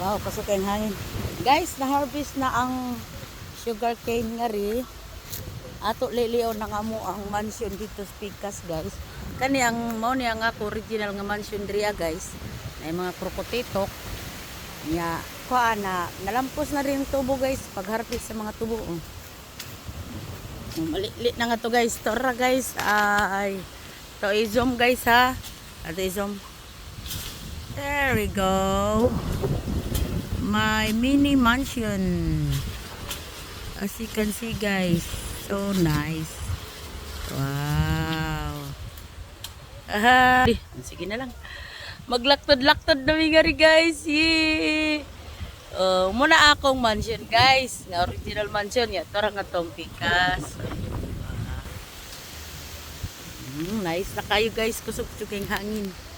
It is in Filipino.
Wow, pasok kayong hangin. Guys, na-harvest na ang sugar cane nga ri. Ato liliw na nga mo ang mansion dito sa Picas, guys. Kani ang mao ni ang ako original nga mansion diriya, guys. May mga krokotitok. Nya, kuha na nalampos na rin tubo, guys, pag-harvest sa mga tubo. Oh. Oh, Mali-lit na nga to, guys. Tara, guys. Ay, to i-zoom, guys, ha. Ito i-zoom. There we go my mini mansion. As you can see guys so nice. Wow. Aha. Sige na lang. Maglaktod-laktod na mingari guys. Yee! Oh, muna akong mansion guys. Nga original mansion ya tara nga tong pikas. Mm, nice na kayo guys. Kusog-kusog yung hangin